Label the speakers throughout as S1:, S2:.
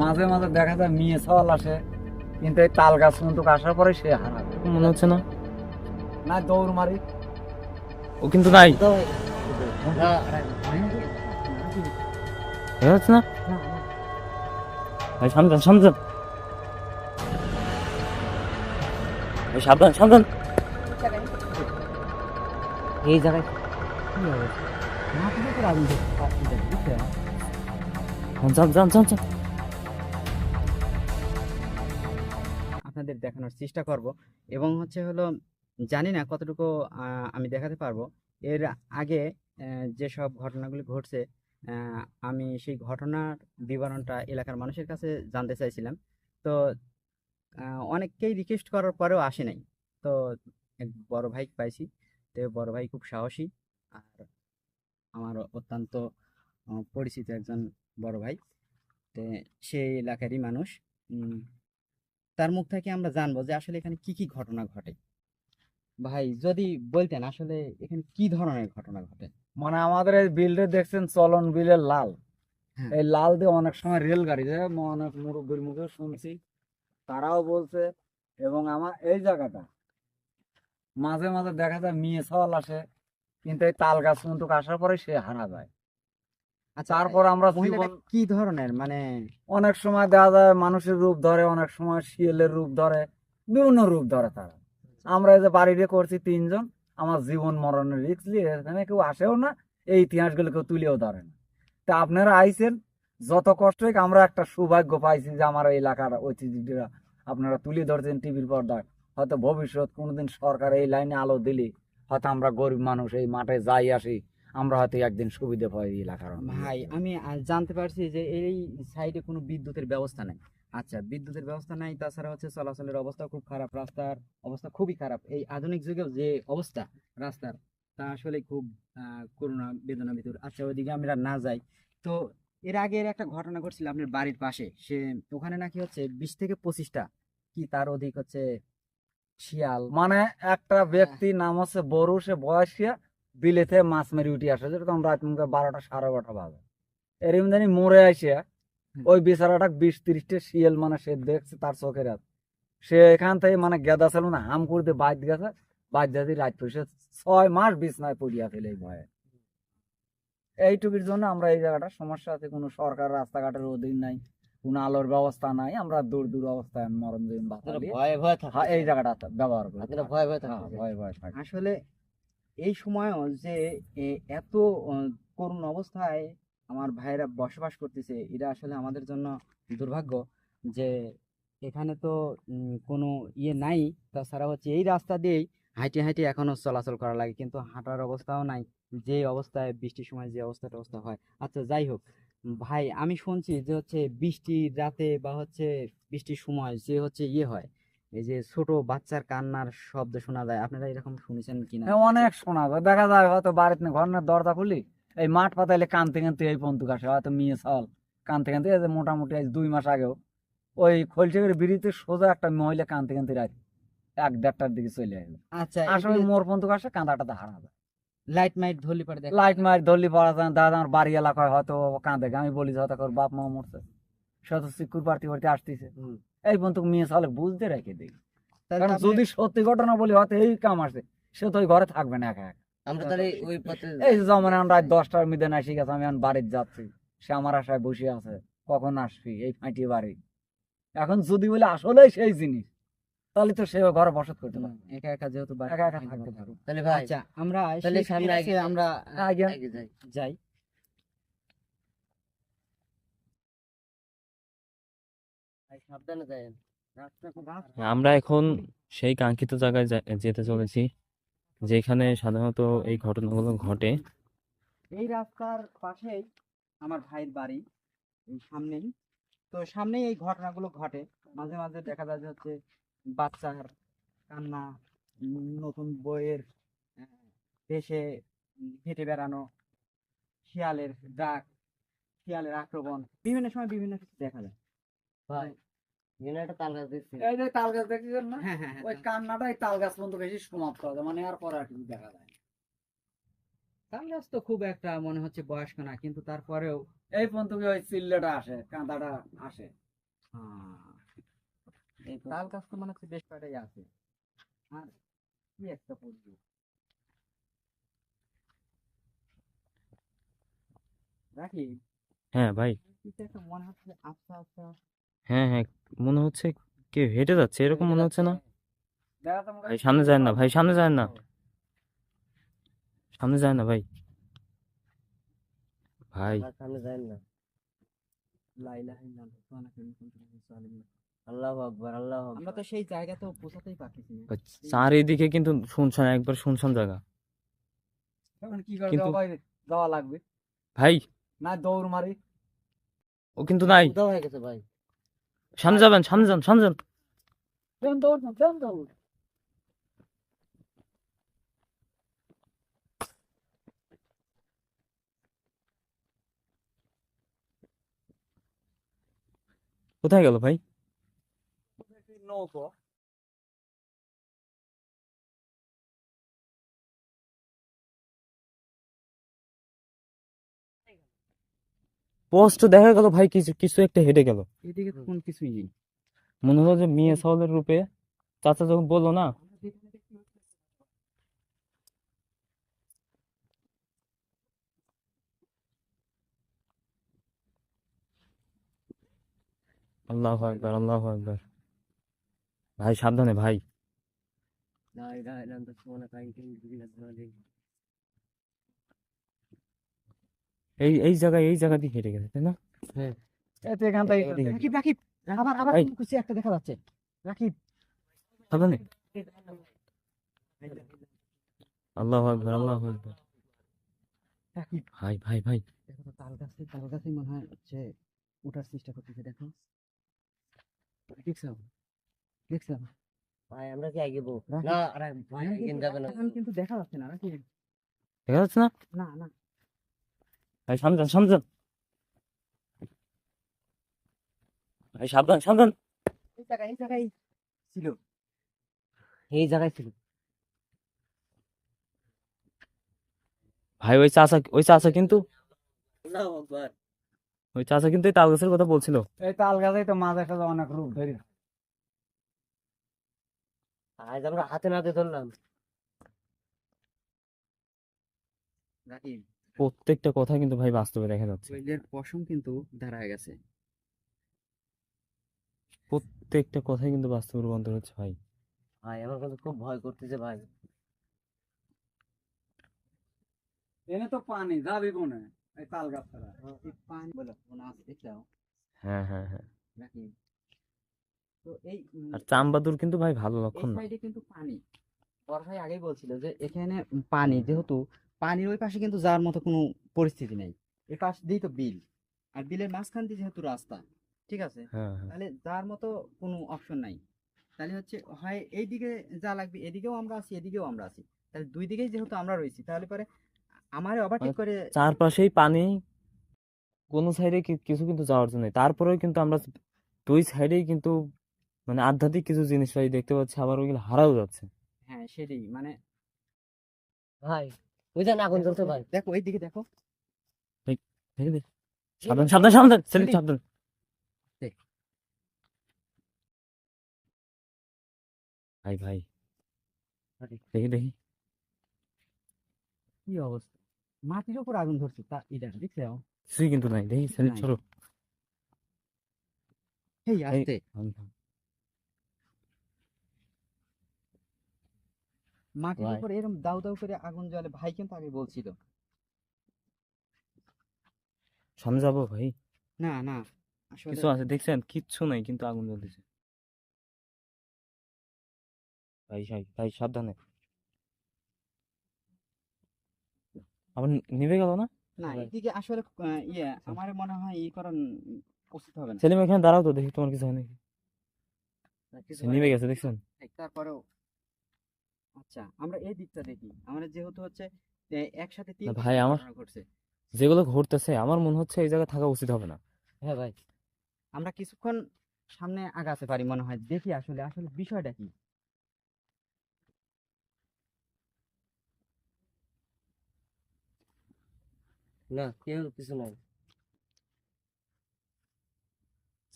S1: মাঝে মাঝে দেখা যায় মেয়ে সওয়াল আসে কিন্তু এই তাল গাছ পর্যন্ত আসার পরে সে হারাবে
S2: মনে হচ্ছে না।
S1: না দৌড় মারি।
S2: ও কিন্তু নাই। দেখা যাচ্ছে না? ভাই সাবধান সাবধান। ভাই সাবধান সাবধান।
S1: এই জায়গায় কি হবে না?
S2: যান যান যান যান।
S3: আপনাদের দেখানোর চেষ্টা করব। এবং হচ্ছে হলো, জানি না কতটুকু আমি দেখাতে পারব। এর আগে যেসব ঘটনাগুলি ঘটছে আমি সেই ঘটনার বিবরণটা এলাকার মানুষের কাছে জানতে চাইছিলাম। তো অনেককেই রিকোয়েস্ট করার পরেও আসে নাই। তো, এক বড় ভাই পাইছি। তো বড় ভাই খুব সাহসী। আর আমার অত্যন্ত পরিচিত একজন বড় ভাই। তো সেই এলাকারই মানুষ। তার মুখ থেকে আমরা জানব যে আসলে এখানে কি কি ঘটনা ঘটে। ভাই যদি বলতেন আসলে এখানে কি ধরনের ঘটনা ঘটে?
S1: মানে আমাদের এই বিলটা দেখছেন চলন বিলের লাল।
S3: হ্যাঁ।
S1: এই লাল দিয়ে অনেক সময় রেলগাড়ি যায় অনেক মুরব্বীর মুখে শুনছি। তারাও বলছে এবং আমার এই জায়গাটা মাঝে মাঝে দেখা যায় মেয়ে সওয়াল আসে কিন্তু এই তাল গাছ পর্যন্ত আসার পরে সে হারা যায়। তারপর আমরা
S3: কি ধরনের? মানে
S1: অনেক সময় দেখা যায় মানুষের রূপ ধরে অনেক সময় শিয়ালের রূপ ধরে বিভিন্ন রূপ ধরে তারা। আমরা এই যে বাড়িতে করছি তিনজন আমার জীবন মরণের রিক্স নিয়ে এখানে কেউ আসেও না এই ইতিহাসগুলো কেউ তুলেও ধরে না। তা আপনারা আইছেন যত কষ্ট হোক আমরা একটা সৌভাগ্য পাইছি যে আমার এলাকার ঐতিহ্যটা আপনারা তুলে ধরছেন টিভির পর্দায়। হয়তো ভবিষ্যৎ কোনোদিন সরকার এই লাইনে আলো দিলে হয়তো আমরা গরিব মানুষ এই মাঠে যাই আসি আমরা হয়তো একদিন সুবিধা পাই এলাকার
S3: ভাই আমি জানতে পারছি যে এই সাইডে কোনো বিদ্যুতের ব্যবস্থা নাই। আচ্ছা বিদ্যুতের ব্যবস্থা নাই তাছাড়া হচ্ছে চলাচলের অবস্থা খুব খারাপ রাস্তার অবস্থা খুবই খারাপ। এই আধুনিক যুগেও যে অবস্থা রাস্তার তা আসলে খুব করুণা বেদনা ভিতর আচ্ছা ওইদিকে আমরা না যাই। তো এর আগে একটা ঘটনা ঘটছিল আপনার বাড়ির পাশে। সে ওখানে নাকি হচ্ছে বিশ থেকে পঁচিশটা কি তার অধিক হচ্ছে শিয়াল।
S1: মানে একটা ব্যক্তি নাম হচ্ছে বড়ু সে বয়সিয়া বিলেতে মাছ মেরে উঠে আসে যেরকম রাত মুখে বারোটা সাড়ে বারোটা বাজে। এরম জানি মরে আসিয়া ওই বেচারাটা বিশ তিরিশটা শিয়াল মানে সে দেখছে তার চোখের হাত সে এখান থেকে মানে গেদা ছিল না হাম করতে বাইর গেছে বাইর দিয়ে রাত পয়সা ছয় মাস বিছনায় পড়িয়া ফেলে এই ভয়ে। এইটুকুর জন্য আমরা এই জায়গাটা সমস্যা আছে কোনো সরকার রাস্তাঘাটের অধীন নাই কোনো আলোর ব্যবস্থা নাই আমরা দূর দূর অবস্থায় মরণ দিন হ্যাঁ এই জায়গাটা ব্যবহার করি।
S2: ভয়ে ভয়ে।
S1: ভয়ে ভয়ে।
S3: আসলে এই সময়ও যে এত করুণ অবস্থায় আমার ভাইয়েরা বসবাস করতেছে, এটা আসলে আমাদের জন্য দুর্ভাগ্য যে, এখানে তো কোনো ইয়ে নাই। তাছাড়া হচ্ছে এই রাস্তা দিয়েই হাঁটে হাঁটে এখনও চলাচল করা লাগে, কিন্তু হাঁটার অবস্থাও নাই। যে অবস্থায়, বৃষ্টির সময় যে অবস্থা টবস্থা হয়। আচ্ছা যাই হোক, ভাই, আমি শুনছি যে হচ্ছে বৃষ্টির রাতে বা হচ্ছে বৃষ্টির সময় যে হচ্ছে ইয়ে হয় এই যে ছোট বাচ্চার কান্নার শব্দ শোনা যায় আপনারা এরকম শুনেছেন কিনা?
S1: অনেক শোনা যায়। দেখা যায় হয়তো বাড়িতে ঘরের দরজা খুলি এই মাঠ পাতাইলে কানতে কানতে এই আসে হয়তো মেয়ে কানতে কানতে এই যে মোটামুটি আজ দুই মাস আগেও ওই বিড়িতে সোজা একটা মহিলা কানতে কানতে রাত এক দেড়টার দিকে চলে আসবে
S3: আচ্ছা
S1: আসলে মোর পন্থু আসে কাঁদাটাতে হারা যায়।
S3: লাইট মাইট ধরলি দেখ
S1: লাইট মাইট ধরলি পড়া যায় দাদা আমার বাড়ি এলাকায় হয়তো কাঁদে আমি বলি হয়তো বাপ মা মরছে। সে তো সিকুর পার্টি পার্টি আসতেছে এই পন্থু মেয়ে চালে বুঝতে রেখে দিই। কারণ যদি সত্যি ঘটনা বলি হয়তো এই কাম আসে। সে তো ওই ঘরে থাকবে না একা একা।
S2: আমরা তাহলে ওই পথে
S1: এই যেমন এখন রাত দশটার মধ্যে না আমি এখন বাড়িতে যাচ্ছি। সে আমার আশায় বসে আছে কখন আসবি? এই ফাঁটি বাড়ি। এখন যদি বলে আসলে সেই জিনিস তাহলে তো সে ঘরে বসত করতে পারে
S3: একা একা যেহেতু
S1: একা একা
S3: থাকতে পারবে।
S1: পারবে
S2: তাহলে ভাই
S3: আচ্ছা আমরা
S2: তাহলে সামনে
S3: আমরা
S1: আগে
S2: যাই
S3: যাই
S2: সাবধানে যাই
S1: রাস্তা খুব
S2: আমরা এখন সেই কাঙ্ক্ষিত জায়গায় যেতে চলেছি যেখানে সাধারণত এই ঘটনাগুলো ঘটে।
S3: এই রাস্তার পাশেই আমার ভাইয়ের বাড়ি এই সামনেই। তো সামনেই এই ঘটনাগুলো ঘটে। মাঝে মাঝে দেখা যায় যে হচ্ছে বাচ্চার কান্না নতুন বইয়ের দেশে হেঁটে বেড়ানো শিয়ালের ডাক শিয়ালের আক্রমণ বিভিন্ন সময় বিভিন্ন কিছু দেখা যায়।
S2: ভাই
S1: এই যে তাল গাছ দেখছেন না? তাল গাছ পর্যন্ত বেশি সমাপ্ত মানে আর পরে আর দেখা যায়
S3: তাল গাছ তো খুব একটা মনে হচ্ছে বয়স্ক না কিন্তু তারপরেও
S1: এই পর্যন্ত ওই চিল্লাটা আসে কাঁদাটা আসে?
S3: এই তাল গাছ তো মনে হচ্ছে বেশ কয়টাই আছে। আর কি একটা পড়বে রাখি?
S2: হ্যাঁ ভাই।
S3: কিছু একটা মনে হচ্ছে আচ্ছা আচ্ছা।
S2: হ্যাঁ হ্যাঁ মনে হচ্ছে কেউ হেঁটে যাচ্ছে এরকম মনে হচ্ছে না? ভাই সামনে যায় না ভাই সামনে যায় না। সামনে যায় না ভাই। ভাই।
S4: সামনে যায় না। আল্লাহু
S3: আমরা তো সেই পৌঁছাতেই পারতেছি
S2: চারিদিকে কিন্তু শুনশান একবার শুনশান জায়গা।
S1: এখন কি করে
S2: কিন্তু-
S1: যাওয়া লাগবে।
S2: ভাই।
S1: না দৌড় মারি।
S2: ও কিন্তু নাই।
S4: হয়ে গেছে ভাই।
S2: সামনে যাবেন সামনে যান সামনে যান
S1: দেন দৌড় না, দেন দৌড়
S2: কোথায় গেল ভাই
S1: নৌকো?
S2: পোস্ট দেখা গেল ভাই কিছু কিছু একটা হেঁটে গেল।
S3: এদিকে কোনো কিছুই নেই।
S2: মনে হলো যে মেয়ে সাউলের রূপে চাচা যখন বলল না আল্লাহ আকবার আল্লাহ আকবার। ভাই সাবধানে ভাই। এই এই জায়গায় এই জায়গা দিয়ে হেঁটে গেছে তাই না?
S1: এতে এখান থেকে
S3: রাকিব রাকিব আবার আবার। কিছু একটা দেখা যাচ্ছে। রাকিব।
S2: সাবধানে। আল্লাহ আকবার আল্লাহ আকবার।
S3: রাকিব।
S2: ভাই ভাই ভাই।
S3: দেখো তো তাল গাছে তাল গাছে মনে হয় হচ্ছে ওঠার চেষ্টা করতেছে দেখো। দেখছ? দেখছ?
S4: ভাই আমরা কি আগে না আরে ভাই
S3: কিন্তু দেখা যাচ্ছে না রাকিব।
S2: দেখা যাচ্ছে না?
S3: না না।
S2: ভাই সামনে যান ভাই সাবধান সাবধান।
S3: এই জায়গায় এই জায়গায় ছিল।
S4: এই জায়গায় ছিল।
S2: ভাই ওই চাচা ওই চাচা কিন্তু
S4: আল্লাহু আকবার।
S2: ওই চাচা কিন্তু এই তাল গাছের কথা বলছিল।
S1: এই তাল গাছেই তো মাছ একটা অনেক রূপ ধরে।
S4: আজ আমরা হাতে নাতে ধরলাম।
S3: রাকিব
S2: প্রত্যেকটা কথা কিন্তু ভাই বাস্তবে দেখা যাচ্ছে।
S3: কোয়েলের পশম কিন্তু দাঁড়ায় গেছে।
S2: প্রত্যেকটা কথাই কিন্তু বাস্তবে রূপান্তর হচ্ছে ভাই।
S4: ভাই আমার কিন্তু খুব ভয় করতেছে ভাই।
S1: এনে তো পানি যাবে কোনে এই তাল গাছ ছাড়া।
S3: এই পানি বলো মনে আছে দেখলাম
S2: হ্যাঁ হ্যাঁ হ্যাঁ।
S3: তো এই
S2: আর চামবাদুর কিন্তু ভাই ভালো লক্ষণ না।
S3: সাইডে কিন্তু পানি। ভাই আগেই বলছিল যে এখানে পানি যেহেতু পানির ওই পাশে কিন্তু যাওয়ার মতো কোনো পরিস্থিতি নেই। এই পাশ দিয়েই তো বিল। আর বিলের মাঝখান দিয়ে যেহেতু রাস্তা ঠিক আছে?
S2: হ্যাঁ হ্যাঁ।
S3: তাহলে যাওয়ার মতো কোনো অপশন নাই। তাহলে হচ্ছে হয় এইদিকে যা লাগবে এদিকেও আমরা আছি এদিকেও আমরা আছি। তাহলে দুই দিকেই যেহেতু আমরা রয়েছি তাহলে পরে আমারে ওভারটেক করে
S2: চারপাশেই পানি কোনো সাইডে কিছু কিন্তু যাওয়ার জন্য। তারপরেও কিন্তু আমরা দুই সাইডেই কিন্তু মানে আধ্যাত্মিক কিছু জিনিস দেখতে পাচ্ছি আবার ওইগুলো হারাও যাচ্ছে।
S3: হ্যাঁ সেটাই। মানে
S4: ভাই ওই জান আগুন জ্বলছে ভাই
S3: দেখো এইদিকে দেখো।
S2: সাবধান সাবধান সাবধান সেলিম। সাবধান। ভাই ভাই। দেখি দেখি।
S3: কি অবস্থা? মাটির উপর আগুন ধরছে। তা এটা দেখছ
S2: কিছুই কিন্তু নাই। দেখি সেলিম। সরো।
S3: এই আসতে। মাটির। উপর এরকম দাউ দাউ করে আগুন জ্বলে। ভাই কিন্তু আগে বলছিল।
S2: সামনে যাব ভাই?
S3: না না।
S2: কিছু আছে দেখছেন? কিচ্ছু নাই কিন্তু আগুন জ্বলতেছে। ভাই ভাই ভাই সাবধানে। আবার নিভে গেল না?
S3: না এদিকে আসলে ইয়ে আমার মনে হয় ই করার উচিত হবে না।
S2: সেলিম এখানে দাঁড়াও তো দেখি তোমার কিছু হয় নাকি। নিভে গেছে দেখছেন?
S3: তারপরেও আচ্ছা আমরা এই দিকটা দেখি। আমরা যেহেতু হচ্ছে একসাথে তিন
S2: না ভাই, আমার-
S3: ঘটছে
S2: যেগুলো ঘটতেছে আমার মনে হচ্ছে এই জায়গায় থাকা উচিত হবে না।
S4: হ্যাঁ ভাই
S3: আমরা কিছুক্ষণ সামনে আগাতে পারি মনে হয়। দেখি আসলে আসলে বিষয়টা কি?
S4: না কেউ কিছু নাই।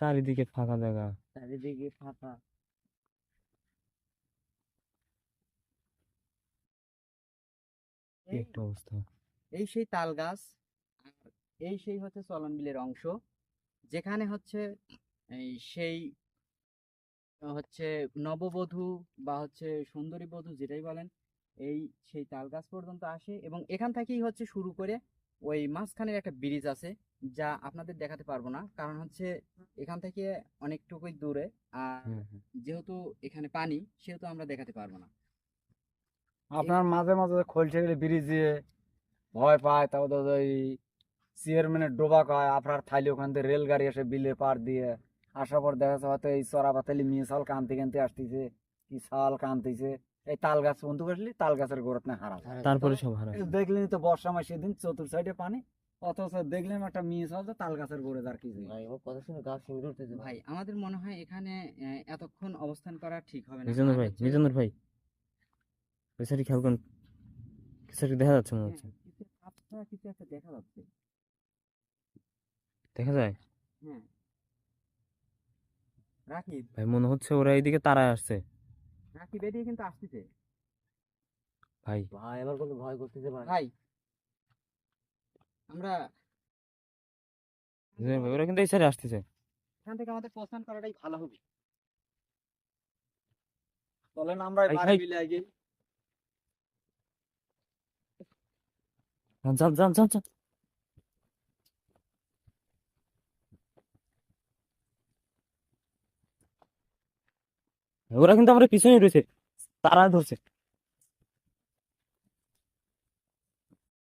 S2: চারিদিকে ফাঁকা জায়গা।
S4: চারিদিকে ফাঁকা।
S2: একটা অবস্থা।
S3: এই সেই তাল গাছ এই সেই হচ্ছে চলন বিলের অংশ। যেখানে হচ্ছে এই সেই হচ্ছে নববধূ বা হচ্ছে সুন্দরী বধূ যেটাই বলেন এই সেই তাল গাছ পর্যন্ত আসে এবং এখান থেকেই হচ্ছে শুরু করে ওই মাঝখানের একটা ব্রিজ আছে যা আপনাদের দেখাতে পারব না। কারণ হচ্ছে এখান থেকে অনেকটুকুই দূরে আর
S2: হুম, হুম।
S3: যেহেতু এখানে পানি সেহেতু আমরা দেখাতে পারব না।
S1: আপনার মাঝে মাঝে খোলছে গেলে ব্রিজে ভয় পায় তারপর তো ওই চেয়ারম্যানের ডোবা কয় আপনার থাইলে ওখান থেকে রেলগাড়ি এসে বিলের পার দিয়ে আসার পর দেখা যাচ্ছে হয়তো এই চড়া পাতালি মেয়ে শাল কানতে কানতে আসতেছে। কি শাল কানতেছে। এই তাল গাছ বন্ধু করলি তাল গাছের গোড়াত না হারা
S2: তারপরে সব হারা
S1: দেখলেন তো বর্ষা মাস সেদিন চতুর সাইডে পানি অথচ দেখলাম একটা মেয়ে শাল তো তাল গাছের গোড়ে কিছু
S4: ভাই আমার কথা শুনে গা শিউরে উঠতেছে। ভাই
S3: আমাদের মনে হয় এখানে এতক্ষণ অবস্থান করা ঠিক হবে না।
S2: ভাই ভাই। ওই খেয়াল করুন কিছু দেখা যাচ্ছে মনে হচ্ছে।
S3: হ্যাঁ, দেখা যাচ্ছে।
S2: দেখা যায়?
S3: হ্যাঁ। রাকিব।
S2: ভাই মনে হচ্ছে ওরা এইদিকে তারায় আসছে।
S3: রাকিব এদিকে কিন্তু আসতেছে।
S2: ভাই।
S4: ভাই আমার কিন্তু ভয় করতেছে ভাই।
S3: ভাই। আমরা
S2: ভাই ওরা কিন্তু এই সাইডে আসতেছে।
S3: এখান থেকে আমাদের প্রস্থান করাটাই ভালো হবে।
S1: চলেন আমরা বাড়ি
S2: ভাই।
S1: আগে।
S2: যান যান যান যান ওরা কিন্তু আমার পিছনে রয়েছে। তারা ধরছে।